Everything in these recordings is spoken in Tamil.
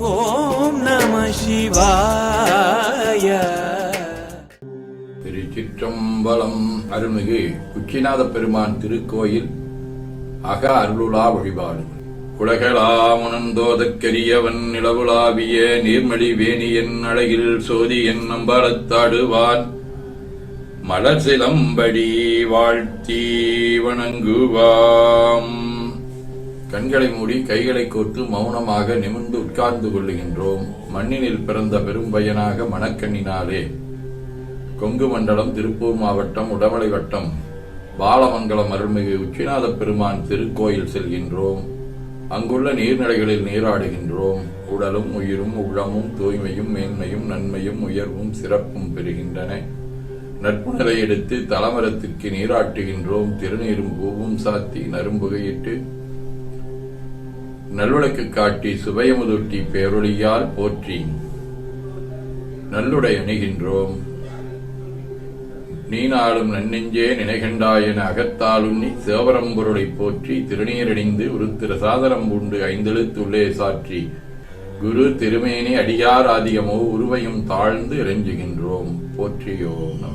ஓம் நம சிவாய. திருச்சிற்றம்பலம் அருள்மிகு உச்சிநாத பெருமான் திருக்கோயில் அக அருளுலா வழிபாடு. உலகளாமுனந்தோதற்கரியவன் நிலவுலாவிய நீர்மலி வேணியன் அழகில் சோதியன் நம்பலத்தாடுவான் மலர் சிலம்படி வாழ்த்தி வணங்குவாம். கண்களை மூடி கைகளை கோர்த்து மௌனமாக நிமிர்ந்து உட்கார்ந்து கொள்ளுகின்றோம். மண்ணினில் பிறந்த பெரும்பயனாக மணக்கண்ணினாலே. கொங்கு மண்டலம் திருப்பூர் மாவட்டம் உடமலை வட்டம் பாலமங்கலம் அருள்மிகு உச்சிநாத பெருமான் திருக்கோயில் செல்கின்றோம். அங்குள்ள நீர்நிலைகளில் நீராடுகின்றோம். உடலும் உயிரும் உள்ளமும் தூய்மையும் மேன்மையும் நன்மையும் உயர்வும் சிறப்பும் பெறுகின்றன. நட்பு நிலையெடுத்து தலமரத்திற்கு நீராட்டுகின்றோம். திருநீரும் பூவும் சாத்தி நரும்புகையிட்டு நல்விளக்கு காட்டி சுபயமுதொட்டி பேரொழியால் போற்றி. நல்லுடை அணிகின்றோம். நீ நாளும் நன்னெஞ்சே நினைகண்டாயன அகத்தாலுண்ணி சிவபரம்பொருளை போற்றி திருநீரணிந்து உருத்திர சாதனம் பூண்டு ஐந்தெழுத்து உள்ளே சாற்றி. குரு திருமேனி அடியார் ஆதியமோ உருவையும் தாழ்ந்து இறைஞ்சுகின்றோம். போற்றியோ நம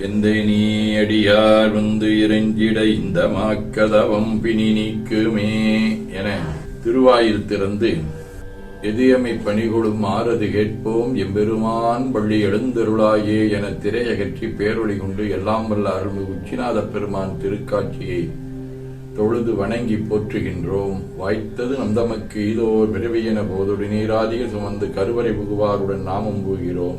எந்தை நீ அடியார் வந்து இறைஞ்சிட இந்த மாக்கதவம் பிணி நீக்குமே என திருவாயில் திறந்து எதியமை பணிகொடும் ஆறது கேட்போம் எம்பெருமான் பள்ளி எழுந்தருளாயே என திரையகற்றி பேரொழி கொண்டு எல்லாம் வல்ல அருள் உச்சிநாத பெருமான் திருக்காட்சியை தொழுது வணங்கி போற்றுகின்றோம். வாய்த்தது நந்தமக்கு இதோ பிறவியென போதொடு நீராதிக சுமந்து கருவறை புகுவாருடன் நாமும் போகிறோம்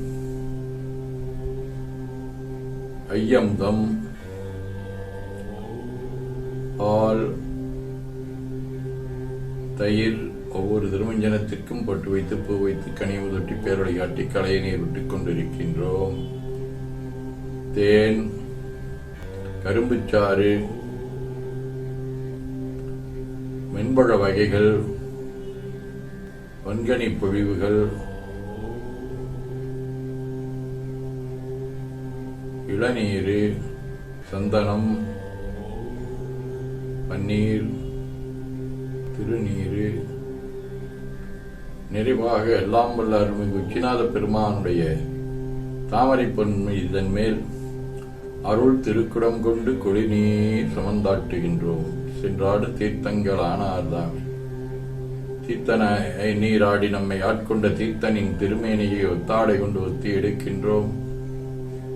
ஐயம்தம். பால் தயிர் ஒவ்வொரு திருமஞ்சனத்திற்கும் பட்டு வைத்து பூ வைத்து கனிவு தொட்டி பேரொழி காட்டி களைய நீர் விட்டுக் கொண்டிருக்கின்றோம். தேன் கரும்புச்சாறு மென்பழ வகைகள் வன்கனி பொழிவுகள் இளநீர் சந்தனம் பன்னீர் திருநீர். நிறைவாக எல்லாம் வல்ல அருள்மிகு உச்சிநாத பெருமானுடைய தாமரை பொன்மை இதன் மேல் அருள் திருக்குடம் கொண்டு கொடிநீர் சமந்தாட்டுகின்றோம். சென்றாடு தீர்த்தங்கள் ஆனார்தான் தீர்த்தன நீராடி நம்மை ஆட்கொண்ட தீர்த்தனின் திருமேனியை ஒத்தாடை கொண்டு ஒத்தி எடுக்கின்றோம்.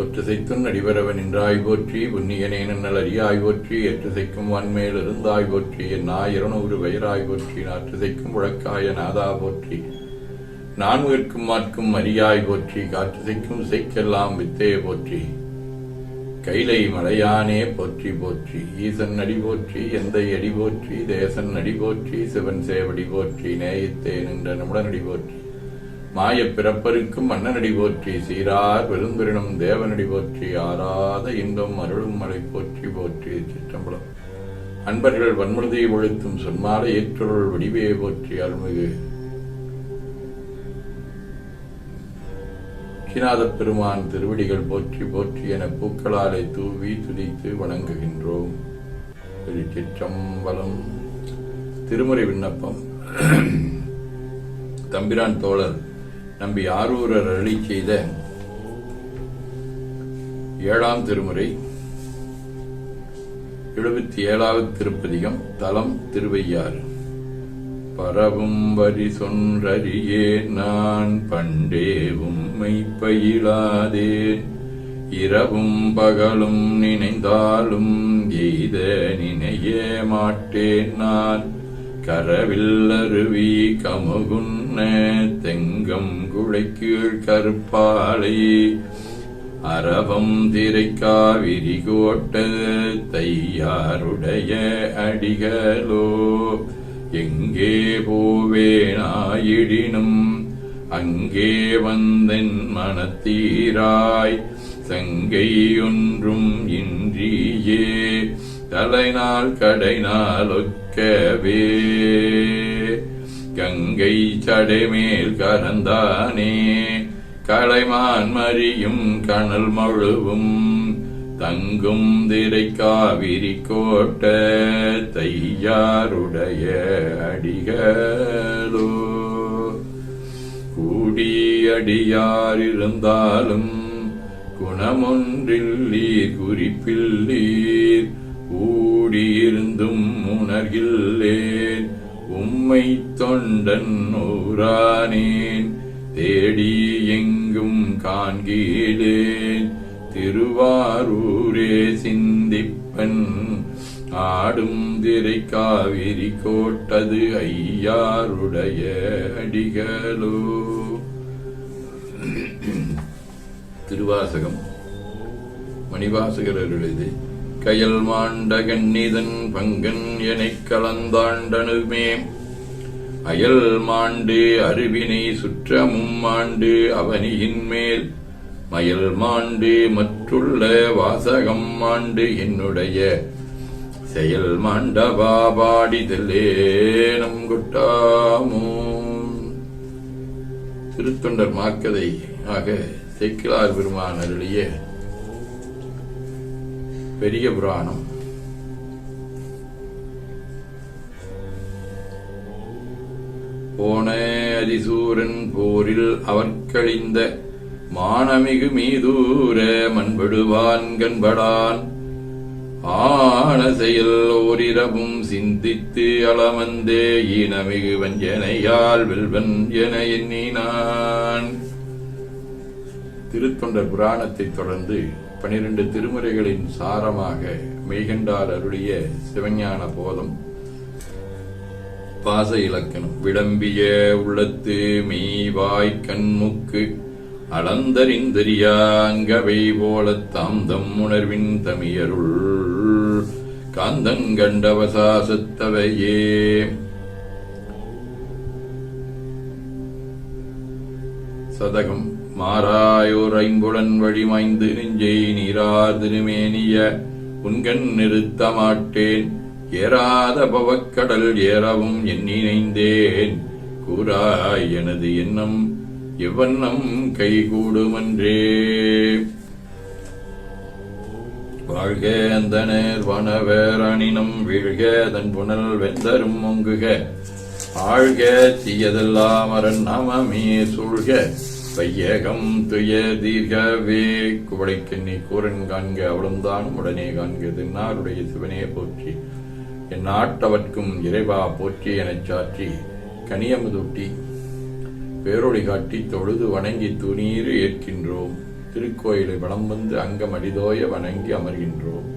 ஒற்றுசைத்துன் நடிவரவன் நின்றாய் போற்றி புண்ணியனே நன்னல் அறியாய் போற்றி எற்றுசைக்கும் வான்மேல் இருந்தாய் போற்றி என் நாய் இருநூறு வயிறாய் போற்றி நாற்றுசைக்கும் உழக்காய நாதா போற்றி. நான்கிற்கும் மாற்கும் அரியாய் போற்றி காற்றுசைக்கும் இசைக்கெல்லாம் வித்தே போற்றி. கைலை மலையானே போற்றி போற்றி ஈசன் அடி போற்றி எந்தை அடி போற்றி தேசன் அடி போற்றி சிவன் சேவடி போற்றி நேயத்தே நின்ற நிமிடனடி போற்றி. மாயப் பிறப்பருக்கும் மன்னனடி போற்றி சீரார் பெருந்திரனும் தேவனடி போற்றி ஆராத இன்பம் அருளும் மலை போற்றி போற்றி சிற்றம்பலம். அன்பர்கள் வன்முழுதை ஒழுத்தும் சொன்மாலை ஏற்றொருள் வடிவே போற்றி அருள்மிகு. உச்சிநாதப் பெருமான் திருவடிகள் போற்றி போற்றி என பூக்களாலை தூவி துதித்து வணங்குகின்றோம். திருச்சிற்றம்பலம் திருமுறை விண்ணப்பம். தம்பிரான் தோழர் நம்பி ஆரூரர் அருளி செய்த ஏழாம் திருமுறை எழுபத்தி ஏழாவது திருப்பதிகம் தலம் திருவையாறு. பரவும் வரி சொன்றறியே நான் பண்டே உம்மை பயிலாதேன் இரவும் பகலும் நினைந்தாலும் எய்த நினைய மாட்டேன் நான். கரவில் அருவி கமுகுன் தெங்கம் குழைக்கீழ் கருப்பாலை அரவம் திரைக்காவிரி கோட்ட தையாருடைய அடிகளோ எங்கே போவேனாயிடினும் அங்கே வந்தென் மனத்தீராய் சங்கையொன்றும் இன்றியே தலைநாள் கடைநாள் ஒக்கவே. கங்கை சடைமேல் கரந்தானே களைமான் மறியும் கணல் மழுவும் தங்கும் திரை காவிரி கோட்ட தையாருடைய அடிகளோ. கூடியடியாரிருந்தாலும் குணமொன்றில்லீர் குறிப்பில்லீர் ஊடியிருந்தும் உணர்கில்லேன். உம்மை தொண்டன் ஊரானேன் தேடி எங்கும் காண்கீழேன் திருவாரூரே சிந்திப்பன் ஆடும் திரை காவிரி கோட்டது ஐயாருடைய அடிகளோ. திருவாசகம் மணிவாசகர் அருளிது கயல் மாண்ட கண்ணிதன் பங்கன் எனக் கலந்தாண்டனுமே. அயல் மாண்டு அருவினை சுற்றமும் மாண்டு அவனியின் மேல். மயல் மாண்டு மற்றுள்ள வாசகம் மாண்டு என்னுடைய. செயல் மாண்டவா பாடிதலே நம் குட்டாமோ. திருத்தொண்டர் மாக்கதை ஆக சேக்கிலார் பெருமான் அருளிய பெரிய புராணம். போன அதிசூரன் போரில் அவர்களிந்த மானமிகு மீதூர மண்படுவான் கண்படான். ஆன செயல் ஓரிரவும் சிந்தித்து அளமந்தே ஈனமிகு வஞ்சனையால் வெல்வன் என எண்ணினான். திருத்தொண்டர் புராணத்தைத் தொடர்ந்து பனிரெண்டு திருமுறைகளின் சாரமாக மெய்கண்டார் அருளிய சிவஞான போதம் பாச இலக்கணம். விளம்பிய உள்ளத்து மெய்வாய் கண்முக்கு அளந்தறிந்தறியாங்கவை போலத் தாந்தம் உணர்வின் தமியருள். காந்தங்கண்டவசாசத்தவையே சதகம். மாறாயோர் ஐம்புலன் வழிமைந்து நெஞ்சை நீரார் திருமேனிய உன்கண் நிறுத்த மாட்டேன் ஏறாத பவக்கடல் ஏறவும் எண்ணினைந்தேன் கூறாய் எனது எண்ணம் எவ்வண்ணம் கைகூடுமன்றே. வாழ்க அந்த நேர் வனவேரணினம் வீழ்க தன் புனல் வெந்தரும் மொங்குக ஆழ்க தீயதெல்லாம் அரண் நாமமே சூழ்க. வையகம் துய தீர்கவே. குவளைக்கண்ணி கூரன் காண்க அவளும்தான் உடனே காண்க தின்னாருடைய சிவனே போற்றி. என் நாட்டவர்க்கும் இறைவா போற்றி எனச் சாற்றி. கனியமுதூட்டி பேரொழி காட்டி தொழுது வணங்கி துணீறு ஏற்கின்றோம். திருக்கோயிலை வளம் வந்து அங்கம் அடிதோய வணங்கி அமர்கின்றோம்.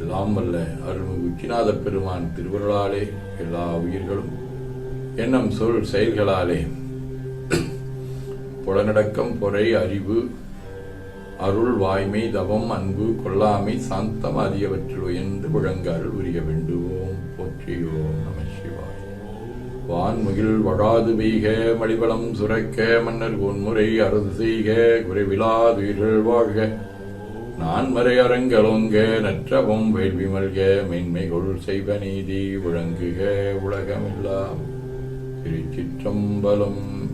எல்லாம் வல்ல அருள்மிகு உச்சிநாத பெருமான் திருவருளாலே எல்லா உயிர்களும். எண்ணம் சொல் செயல்களாலே. புலனடக்கம் பொறை அறிவு அருள் வாய்மை தவம் அன்பு கொல்லாமை சாந்தம் ஆகியவற்றில் உயர்ந்து விளங்க அருள் உரிய வேண்டுவோம். போற்றியோம் நம சிவாய். வான்முகில் வழாது பெய்க மடிவளம் சுரக்க மன்னர் பொன்முறை அரசு செய்க குறைவிலாதுயிர்கள் வாழ்க. நான்மறை அரங்கலோங்க நற்றவும் வேள்வி மல்க மென்மைகொள் செய்வ நீதி விளங்குக உலகமெல்லாம். திருச்சிற்றம்பலம்